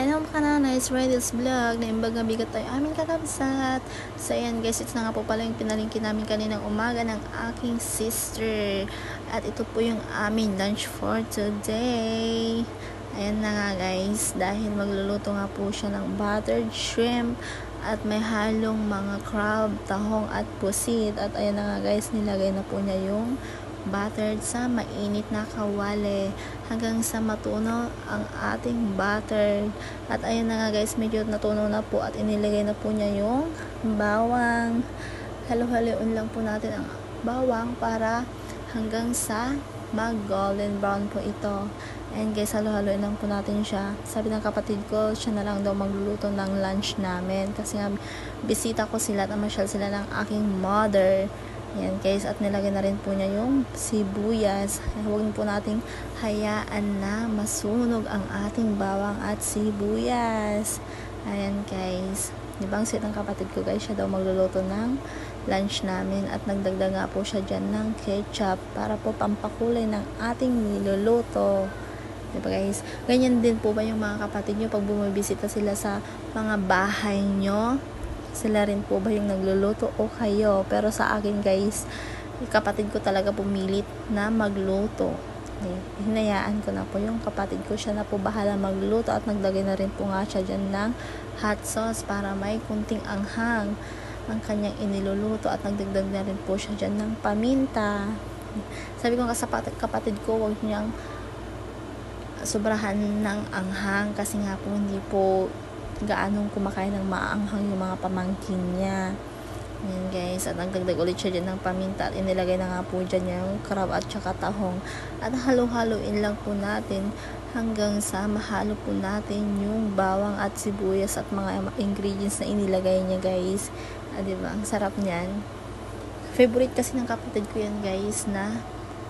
Hello mga kananay, it's Redis Vlog na imbaga bigat tayo aming kakabsat. So ayan guys, ito na nga po pala yung pinalingkin namin kaninang umaga ng aking sister. At ito po yung aming lunch for today. Ayan na nga guys, dahil magluluto nga po siya ng buttered shrimp at may halong mga crab, tahong at pusit. At ayan na nga guys, nilagay na po niya yung buttered sa mainit na kawali hanggang sa matunaw ang ating butter. At ayun na nga guys, medyo natunaw na po at inilagay na po niya yung bawang. Halo-haloon lang po natin ang bawang para hanggang sa mag golden brown po ito. And guys, halo-haloin lang po natin siya. Sabi ng kapatid ko, siya na lang daw magluluto ng lunch namin. Kasi nga, bisita ko sila at masyal sila ng aking mother. Yan guys, at nilagay na rin po niya yung sibuyas. Huwag po nating hayaan na masunog ang ating bawang at sibuyas. Ayan guys. Di ba ang sit ng kapatid ko guys, siya daw magluluto ng lunch namin at nagdagdag nga po siya dyan ng ketchup para po pampakulay ng ating niluluto. Di ba guys? Ganyan din po ba yung mga kapatid nyo pag bumibisita sila sa mga bahay nyo? Sila rin po ba yung nagluluto o kayo? Pero sa akin guys kapatid ko talaga pumilit na magluto. Eh, hinayaan ko na po yung kapatid ko. Siya na po bahala magluto at naglagay na rin po nga siya dyan ng hot sauce para may kunting anghang ang kanyang iniluluto at nagdagdag na rin po siya dyan ng paminta. Sabi ko nga sa kapatid ko wag niyang sobrahan ng anghang kasi nga po hindi po gaanong kumakain ng maanghang yung mga pamangkin niya. Yan guys, at nagdagdag ulit siya dyan ng paminta at inilagay na nga po dyan yung crab at saka tahong. At halo-haloin lang po natin hanggang sa mahalo po natin yung bawang at sibuyas at mga ingredients na inilagay niya guys. Ah, diba? Ang sarap niyan. Favorite kasi ng kapatid ko yan guys na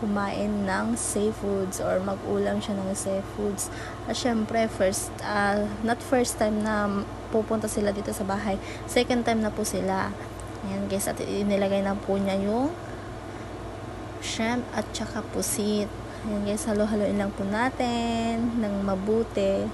kumain ng seafoods or mag-ulam siya ng seafoods. At syempre, first, uh, not first time na pupunta sila dito sa bahay. Second time na po sila. Ayan guys, at inilagay na po niya yung shrimp at saka pusit. Ayan guys, halo-haloin lang po natin ng mabuti.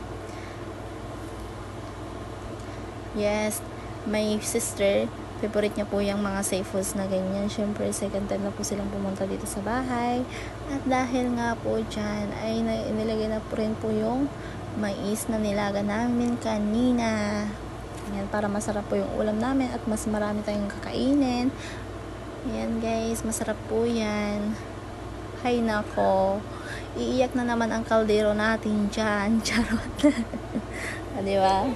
Yes, my sister favorite niya po yung mga seafoods na ganyan. Siyempre, second time na po silang pumunta dito sa bahay. At dahil nga po dyan, ay nilagay na po rin po yung mais na nilaga namin kanina. Yan, para masarap po yung ulam namin at mas marami tayong kakainin. Yan guys, masarap po yan. Hay nako. Iiyak na naman ang kaldero natin dyan. Charot. ah, di ba?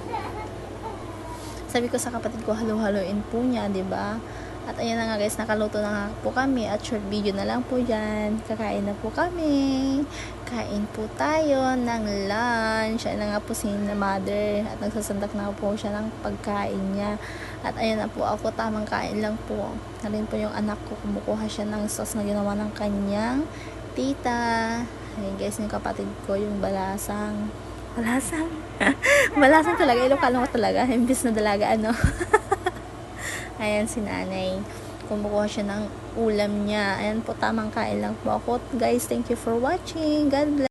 Sabi ko sa kapatid ko, halo-haloin po niya, 'di ba? At ayan na nga guys, nakaluto na nga po kami at short video na lang po yan. Kakain na po kami. Kain po tayo ng lunch. Ayan na nga po si mother at nagsasandak na po siya ng pagkain niya. At ayan na po ako, tamang kain lang po. Narin po yung anak ko, kumukuha siya ng sauce na ginawa ng kanyang tita. Ayan guys, yung kapatid ko, yung balasang Malasang. Malasang talaga. Ilocano ko talaga. Imbis na dalaga, ano. Ayan si nanay. Kumukuha siya ng ulam niya. Ayan po, tamang kain lang po ako. Guys, thank you for watching. God bless.